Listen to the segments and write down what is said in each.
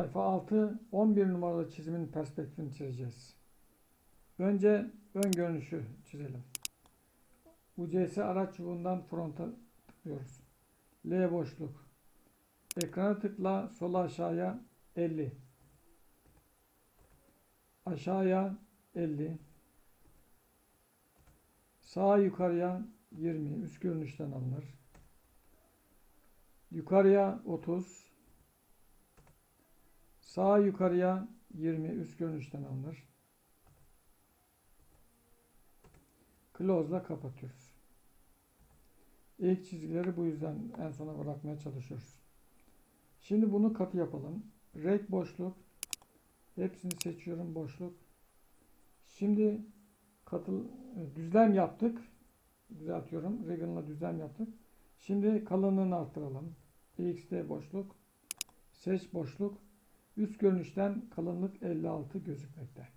Sayfa 6, 11 numaralı çizimin perspektifini çizeceğiz. Önce ön görünüşü çizelim. UCS araç çubuğundan fronta tıklıyoruz. L boşluk. Ekrana tıkla, sola aşağıya 50. Aşağıya 50. Sağa yukarıya 20. Üst görünüşten alınır. Yukarıya 30. Sağa yukarıya 20 üst görünüşten alınır. Close'la kapatıyoruz. İlk çizgileri bu yüzden en sona bırakmaya çalışıyoruz. Şimdi bunu katı yapalım. Rek boşluk. Hepsini seçiyorum boşluk. Şimdi katı düzlem yaptık. Düzeltiyorum. Regan'la düzlem yaptık. Şimdi kalınlığını arttıralım. XD boşluk. Seç boşluk. Üst görünüşten kalınlık 56 gözükmekte.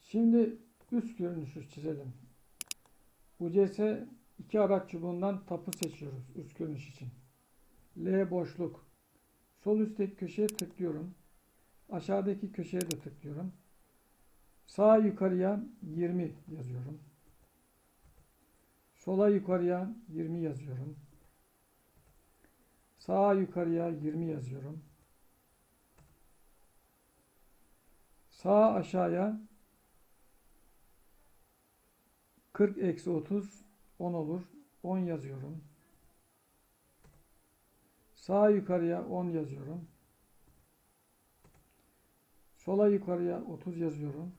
Şimdi üst görünüşü çizelim. UCS iki araç çubuğundan tapı seçiyoruz üst görünüş için. L boşluk. Sol üstteki köşeye tıklıyorum. Aşağıdaki köşeye de tıklıyorum. Sağ yukarıya 20 yazıyorum. Sola yukarıya 20 yazıyorum. Sağa yukarıya 20 yazıyorum. Sağa aşağıya 40 eksi 30 10 olur. 10 yazıyorum. Sağa yukarıya 10 yazıyorum. Sola yukarıya 30 yazıyorum.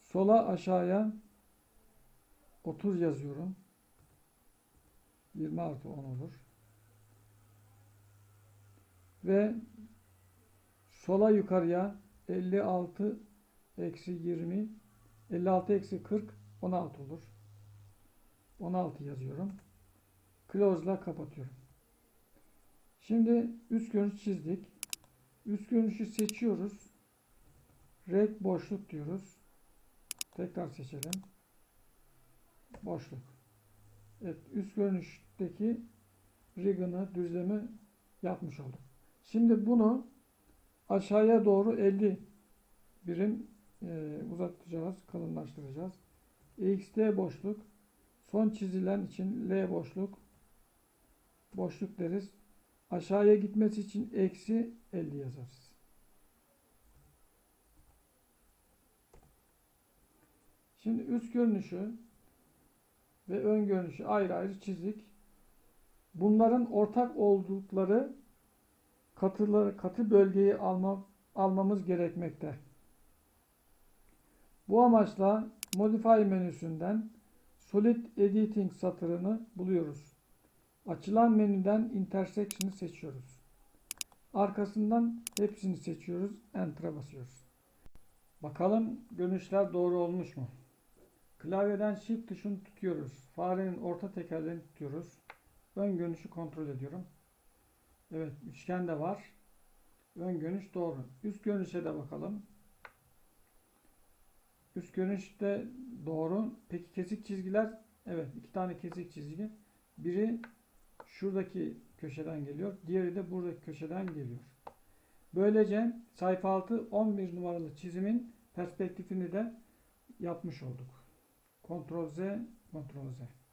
Sola aşağıya 30 yazıyorum. 20 artı 10 olur. Ve sola yukarıya 56 eksi 20 56 eksi 40 16 olur. 16 yazıyorum. Close'la kapatıyorum. Şimdi üst görünüş çizdik. Üst görünüşü seçiyoruz. Rek boşluk diyoruz. Tekrar seçelim. Boşluk. Evet, üst görünüşteki riggını, düzlemi yapmış olduk. Şimdi bunu aşağıya doğru 50 birim e, uzatacağız, kalınlaştıracağız. XD boşluk, son çizilen için L boşluk, boşluk deriz. Aşağıya gitmesi için eksi 50 yazarız. Şimdi üst görünüşü ve ön görünüşü ayrı ayrı çizdik. Bunların ortak oldukları katıları, katı bölgeyi alma, almamız gerekmekte. Bu amaçla Modify menüsünden Solid Editing satırını buluyoruz. Açılan menüden Intersection'ı seçiyoruz. Arkasından hepsini seçiyoruz. Enter'a basıyoruz. Bakalım görünüşler doğru olmuş mu? Klavyeden Shift tuşunu tutuyoruz. Farenin orta tekerleğini tutuyoruz. Ön görünüşü kontrol ediyorum. Evet üçgen de var. Ön görünüş doğru. Üst görünüşe de bakalım. Üst görünüşte doğru. Peki kesik çizgiler? Evet iki tane kesik çizgi. Biri şuradaki köşeden geliyor. Diğeri de buradaki köşeden geliyor. Böylece sayfa 6 11 numaralı çizimin perspektifini de yapmış olduk. Ctrl Z, Ctrl Z.